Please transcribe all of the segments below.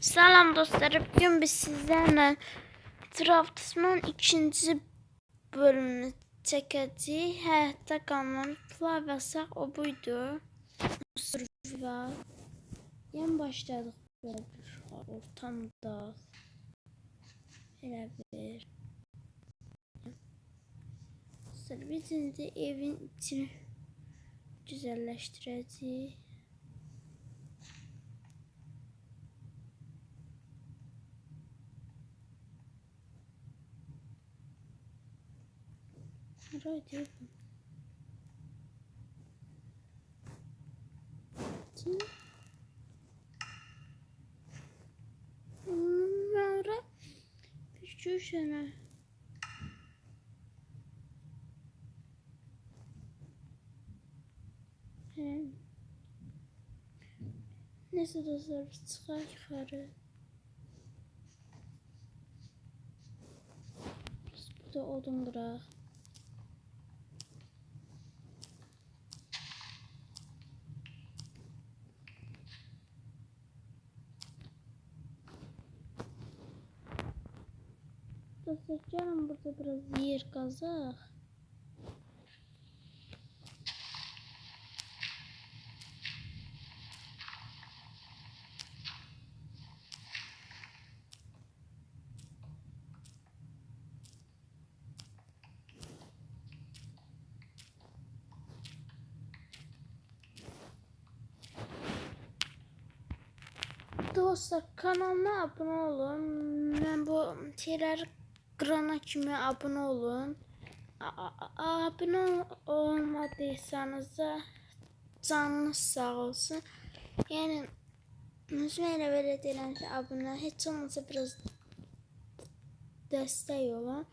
Salam dostlar. Bugün biz sizlerle Draftsman ikinci bölümünü çekeceğiz. Hayatta kalmam. Flavyasak o buydu. Survival. Yan başladık böyle ortamda. Elə bir. Dostlar biz indi evin içini güzelleştireceğiz. Buraya telefon. Kim? Onlara küçük şuna. Neyse dostlar biz çıkar yukarı. Biz burada odun bırak. Gelin burada biraz yer kazak. Dostlar kanalıma abone olun. Ben bu şeyler qırana kimi abone olun. A- abone ol- olmadıysanız da canınız sağ olsun. Yani Müzmeyle belə deyirəm ki, abunə heç olmasa biraz dəstək olun.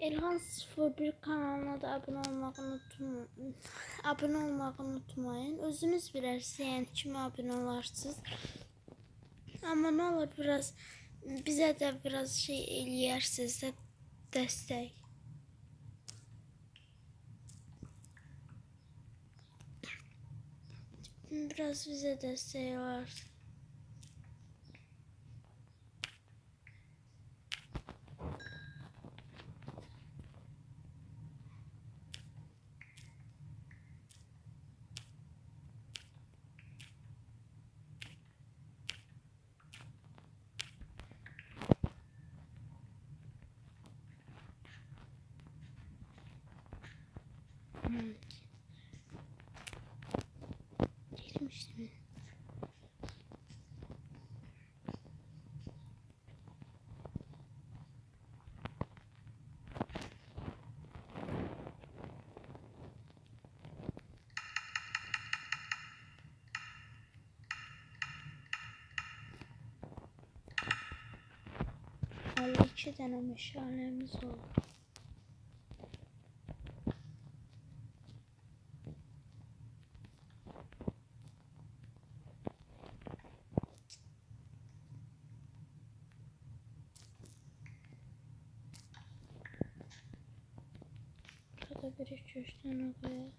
Elhan 01 kanalına da abunə olmağı unutmayın. Abunə olmağı unutmayın. Özünüz bilərsiniz, yəni kimi abunə olarsınız. Amma nə olur biraz bizə də biraz şey eləyərsiniz də dəstək. Biraz bize desteği var. İki tane meşalemiz oldu. Burada bir üç tane koyalım.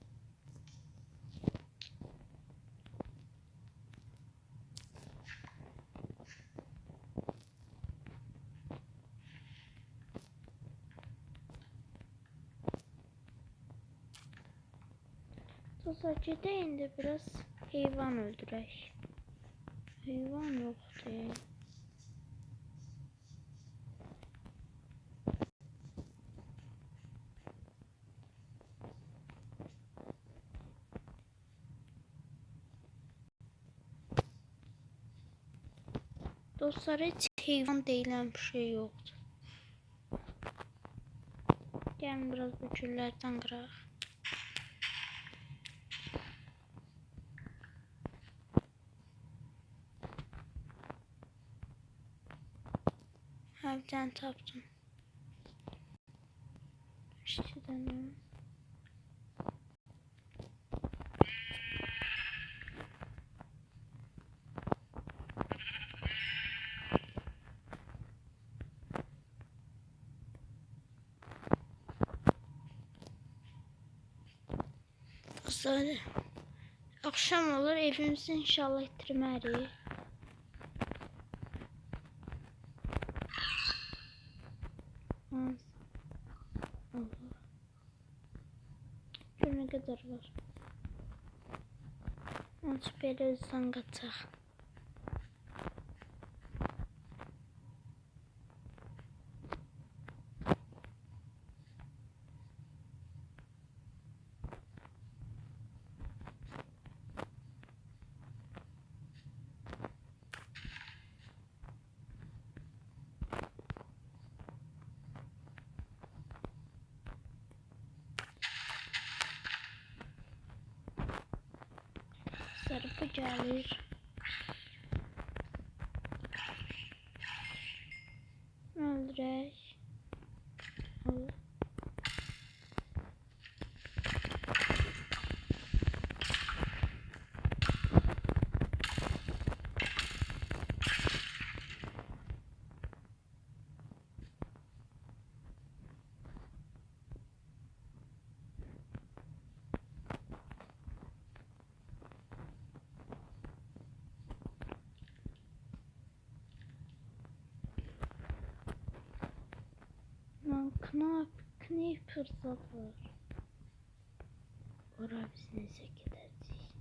Sadece indi biraz hayvan öldürək. Hayvan yoxdur. Dostlar heç heyvan deyilən bir şey yoxdur. Gəlin biraz bu güllərdən qıraq. Evden taptım. İşte dönüyorum. Akşam olur evimizi inşallah itirmərik. Az. Olur. Şu ne kadar var? Onu süper özden. Sarıpı gəlir. Öldürək. Knap, kniper var. Ora biz necə gedəcəyik?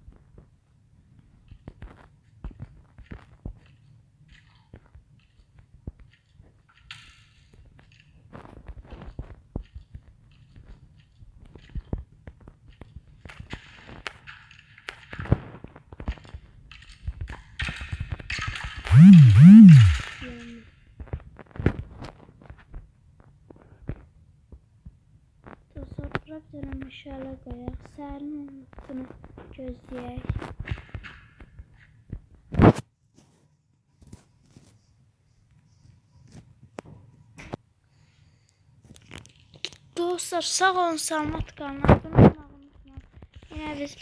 Yani. Dənə meşale qoyaq. Səhərin olmasını gözləyək. Dostlar sağ olun, salamat qalın. Abunə olmağı unutmayın. Yine biz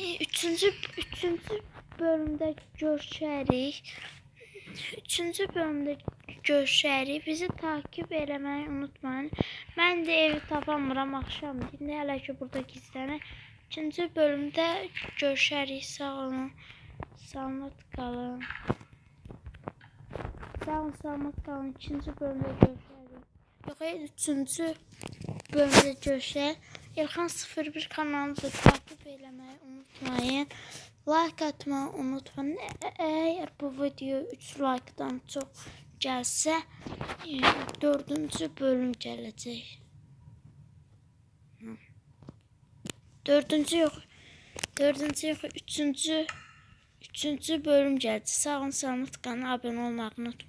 e, üçüncü, üçüncü bölümdə görüşərik. Üçüncü bölümdə görüşərik. Bizi takip eləməyi unutmayın. Mən də evi tapamıram axşam. İndi hələ ki burada gizlənir. Üçüncü bölümdə görüşərik. Sağ olun. Salamat qalın. Sağ olun, salamat qalın. İkinci bölümdə görüşərik. Yox, üçüncü bölümdə görüşək. İlxan 01 kanalını da takip eləməyi unutmayın. Like atmayı unutmayın. Eğer bu video 3 like'dan çok gelse e, dördüncü bölüm. Hı. Dördüncü yok. Dördüncü yok. Üçüncü, üçüncü bölüm geldi. Sağ olun, selamat kalın. Abone olmayı unutmayın.